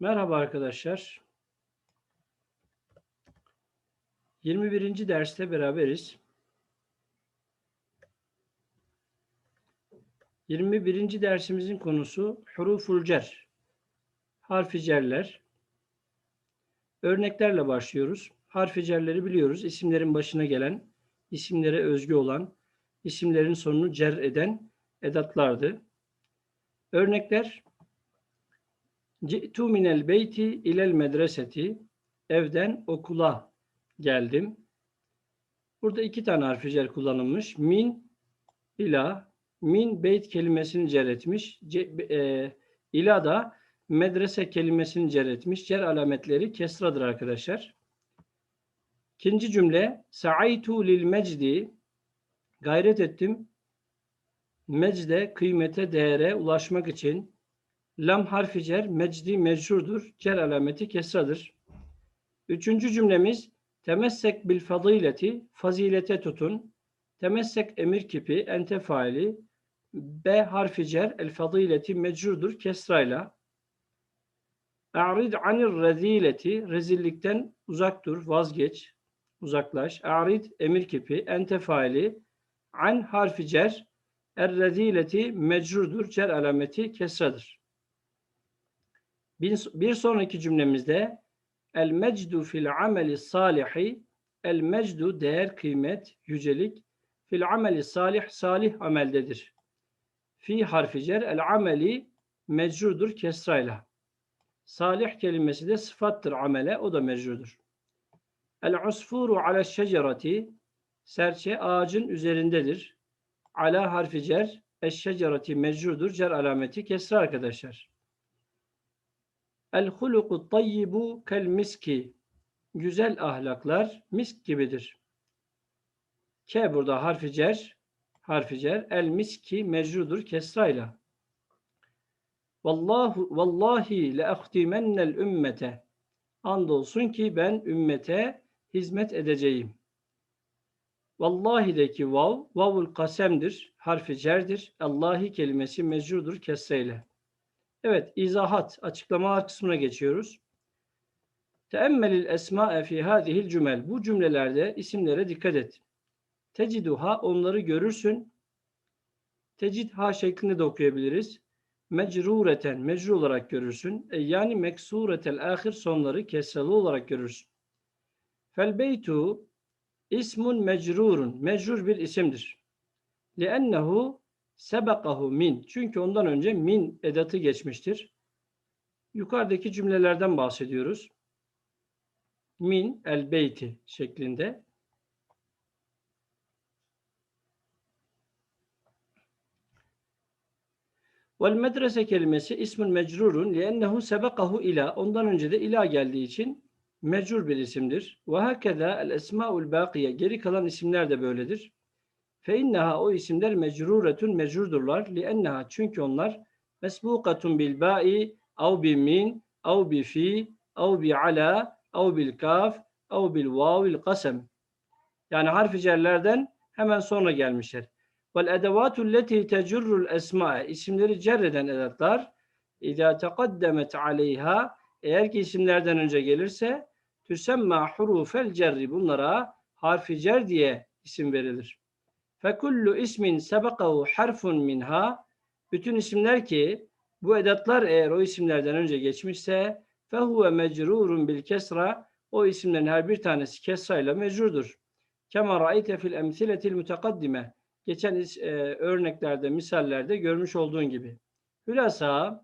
Merhaba arkadaşlar. 21. derste beraberiz. 21. dersimizin konusu huruful cer. Harfi cerler. Örneklerle başlıyoruz. Harfi cerleri biliyoruz. İsimlerin başına gelen, isimlere özgü olan, isimlerin sonunu cer eden edatlardı. Örnekler Ci'tu minel beyti ilel medreseti. Evden okula geldim. Burada iki tane harfi cer kullanılmış. Min ila min beyt kelimesini cer etmiş. Ce, e, ila da medrese kelimesini cer etmiş. Cer alametleri kesradır arkadaşlar. İkinci cümle sa'aytu lil mecdi gayret ettim. Mecde kıymete değere ulaşmak için Lam harfi cer, mecdi mecrurdur. Cer alameti kesradır. Üçüncü cümlemiz temessek bil fazileti, fazilete tutun. Temessek emir kipi, ente faili. B harfi cer, el fazileti mecrurdur kesrayla. A'rid anir rezileti, rezillikten uzak vazgeç, uzaklaş. A'rid emir kipi, ente faili. An harfi cer, er rezileti mecrurdur, cer alameti kesradır. Bir sonraki cümlemizde el mecdu fil ameli salihi el mecdu değer, kıymet, yücelik fil ameli salih salih ameldedir. Fi harfi cer el ameli mecrudur kesrayla. Salih kelimesi de sıfattır amele o da mecrudur. El usfuru ala şecerati serçe ağacın üzerindedir. Ala harfi cer eşşecerati mecrudur cer alameti kesra arkadaşlar. El huluku tayyibu kel miski. Güzel ahlaklar misk gibidir. K burada harfi cer. Harfi cer. El miski mecrudur kesrayla. Vallahu vallahi le ahtimennel ümmete. Andolsun ki ben ümmete hizmet edeceğim. Vallahi'deki vav, vavul kasemdir, harfi cerdir. Allahi kelimesi mecrudur kesreyle. Evet, izahat, açıklamalar kısmına geçiyoruz. Teemmelil esma'e fi hadihil cümel. Bu cümlelerde isimlere dikkat et. Teciduha, onları görürsün. Tecidha şeklinde de okuyabiliriz. Mecrureten, mecrur olarak görürsün. E yani meksuretel ahir sonları kesralı olarak görürsün. Fel beytu ismun mecrurun. Mecrur bir isimdir. Liennehu sebekahu min. Çünkü ondan önce min edatı geçmiştir. Yukarıdaki cümlelerden bahsediyoruz. Min el beyti şeklinde. Vel medrese kelimesi ismun mecrurun liennehu sebekahu ila. Ondan önce de ila geldiği için mecrur bir isimdir. Ve hakeza el esmaul bakiye. Geri kalan isimler de böyledir. Fe inneha o isimler mecruretun mecrurdurlar. Li enneha çünkü onlar mesbukatun bil ba'i av bi min av bi fi av bi ala av bil kaf av bil vavil kasem. Yani harfi cerlerden hemen sonra gelmişler. Vel edevatu leti tecurrul esma isimleri cer eden edatlar İza tekaddemet aleyha eğer ki isimlerden önce gelirse tüsemma hurufel cerri bunlara harfi cer diye isim verilir. Fekullu ismin sebekahu harfun minha. Bütün isimler ki bu edatlar eğer o isimlerden önce geçmişse fehuve mecrurun bil kesra. O isimlerin her bir tanesi kesrayla mecrurdur. Kema ra'ayte fil emsiletil mutakaddime. Geçen e, örneklerde, misallerde görmüş olduğun gibi. Hülasa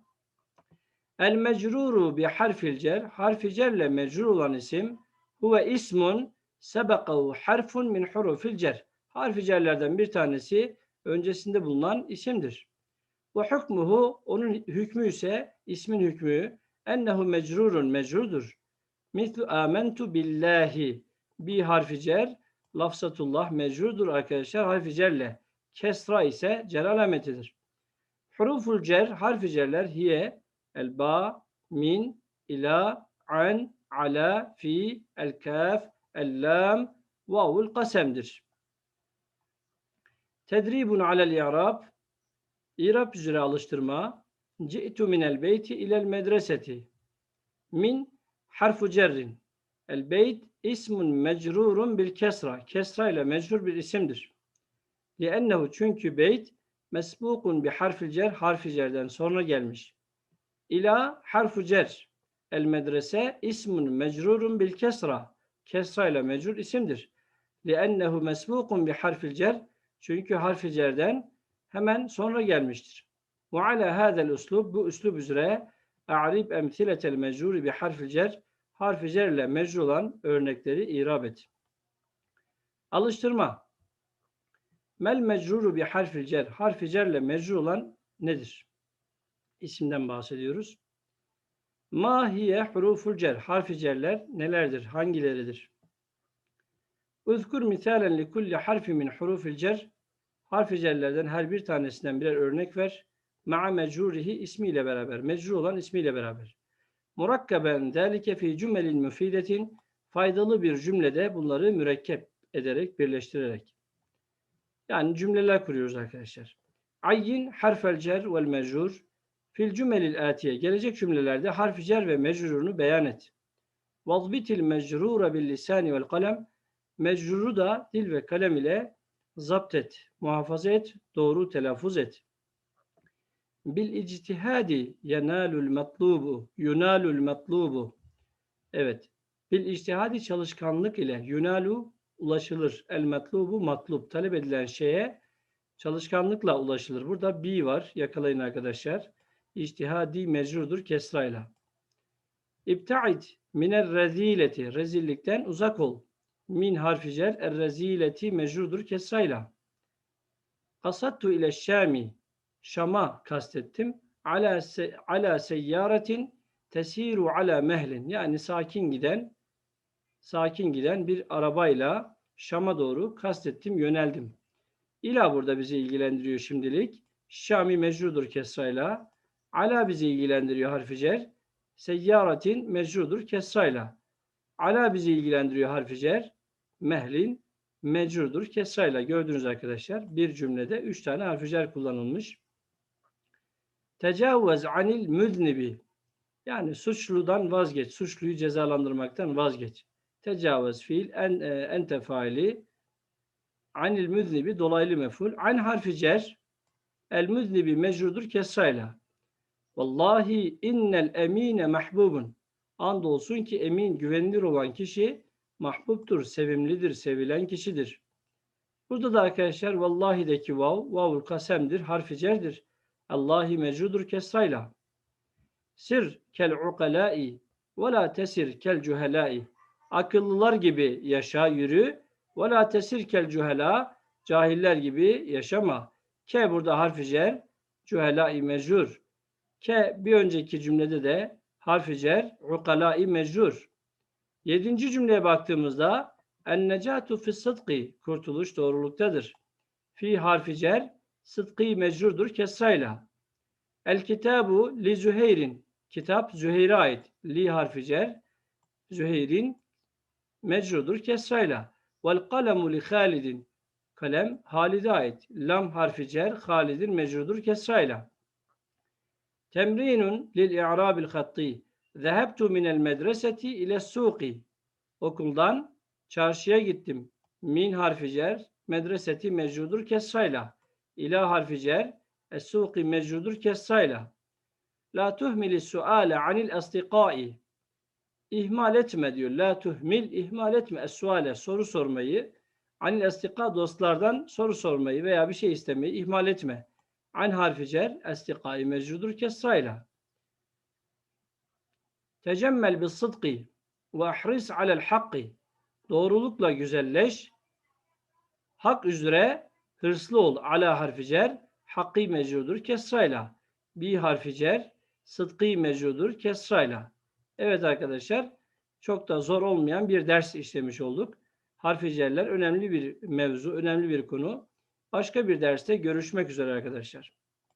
el mecruru bi harfil cer. Harfi cerle mecrur olan isim huve ismun sebekahu harfun min hurufil cer harfi cerlerden bir tanesi öncesinde bulunan isimdir. Ve hükmuhu onun hükmü ise ismin hükmü ennehu mecrurun mecrudur. Mislu amentu billahi bir harfi cer lafzatullah mecrudur arkadaşlar harfi cerle. Kesra ise cer alametidir. Huruful cer harfi cerler hiye el ba min ila an ala fi el kaf el lam vavul kasemdir. Tedribun alel i'rab İrab üzere alıştırma. Ci'tu minel beyti ilel medreseti. Min harfu cerrin. El beyt ismun mecrurun bil kesra. Kesra ile mecrur bir isimdir. Liennehu çünkü beyt mesbukun bi harfil cer harfi cerden sonra gelmiş. İla harfu cer. El medrese ismun mecrurun bil kesra. Kesra ile mecrur isimdir. Liennehu mesbukun bi harfil cer. Çünkü harfi cerden hemen sonra gelmiştir. Ve ala hadel uslub bu üslub üzere a'rib emsiletel mecruri bi harfil cer harfi cer ile mecrur olan örnekleri irab et. Alıştırma. Mel mecruru bi harfil cer. Harfi cer ile mecrur olan nedir? İsimden bahsediyoruz. Ma hiye huruful cer. Harfi cerler nelerdir? Hangileridir? Uzkur misalen li kulli harfi min hurufil cer. Harfi cerlerden her bir tanesinden birer örnek ver. Ma'a mecrurihi ismiyle beraber. Mecrur olan ismiyle beraber. Murakkaben zâlike fi cümlelin müfidetin faydalı bir cümlede bunları mürekkep ederek, birleştirerek. Yani cümleler kuruyoruz arkadaşlar. Ayyin harfel cer vel mecrur fil cümelil atiye. Gelecek cümlelerde harfi cer ve mecrurunu beyan et. Vazbitil mecrura bil lisani vel kalem. Mecruru da dil ve kalem ile zapt et, muhafaza et, doğru telaffuz et. Bil ictihadi yenalul matlubu, yunalul matlubu. Evet. Bil ictihadi çalışkanlık ile yunalu ulaşılır. El matlubu matlub. Talep edilen şeye çalışkanlıkla ulaşılır. Burada bi var. Yakalayın arkadaşlar. İctihadi mecrudur kesrayla. İbtaid miner rezileti. Rezillikten uzak ol. Min harfi cer. Er rezileti mecrudur kesrayla. Kasattu ile şami. Şam'a kastettim. Ala, se, ala seyyaretin tesiru ala mehlin. Yani sakin giden sakin giden bir arabayla Şam'a doğru kastettim, yöneldim. İla burada bizi ilgilendiriyor şimdilik. Şami mecrudur kesrayla. Ala bizi ilgilendiriyor harfi cer. Seyyaratin mecrudur kesrayla. Ala bizi ilgilendiriyor harfi cer. Mehlin mecrudur kesrayla. Gördünüz arkadaşlar bir cümlede üç tane harfi cer kullanılmış. Tecavvez anil müznibi. Yani suçludan vazgeç. Suçluyu cezalandırmaktan vazgeç. Tecavvez fiil en, e, ente faili anil müznibi dolaylı meful. An harfi cer. El müznibi mecrudur kesrayla. Vallahi innel emine mahbubun. Andolsun ki emin güvenilir olan kişi mahbubtur, sevimlidir, sevilen kişidir. Burada da arkadaşlar vallahi'deki vav, vavul kasemdir, harfi cerdir. Allahi mecrudur kesrayla. Sir kel ukalai ve la tesir kel cuhelai. Akıllılar gibi yaşa, yürü. Ve la tesir kel cuhela. Cahiller gibi yaşama. Ke burada harfi cer, cuhelai mecrur. Ke bir önceki cümlede de harfi cer, ukalai mecrur. Yedinci cümleye baktığımızda en necatu fi sıdkı kurtuluş doğruluktadır. Fi harfi cer, sıdkı mecrurdur kesrayla. El kitabu li Züheyr'in. Kitap Züheyr'e ait. Li harfi cer. Züheyr'in mecrudur kesrayla. Vel kalemu li Halid'in. Kalem Halid'e ait. Lam harfi cer. Halid'in mecrudur kesrayla. Temrinun lil i'rabil hatti. Zehebtu minel medreseti ile suqi. Okuldan çarşıya gittim. Min harfi cer. Medreseti mecrudur kesrayla. İla harfi cer. Es-suqi kesrayla. La tuhmili suale anil asdiqai. İhmal etme diyor. La tuhmil ihmal etme es-suale soru sormayı. Anil asdika dostlardan soru sormayı veya bir şey istemeyi ihmal etme. An harfi cer asdikai mecrudur kesrayla. Tecemmel bis sıdkı ve ahris alel hakki. Doğrulukla güzelleş. Hak üzere hırslı ol. Ala harfi cer hakkı mecrudur kesrayla. Bi harfi cer sıdkı mecrudur kesrayla. Evet arkadaşlar çok da zor olmayan bir ders işlemiş olduk. Harfi cerler önemli bir mevzu, önemli bir konu. Başka bir derste görüşmek üzere arkadaşlar.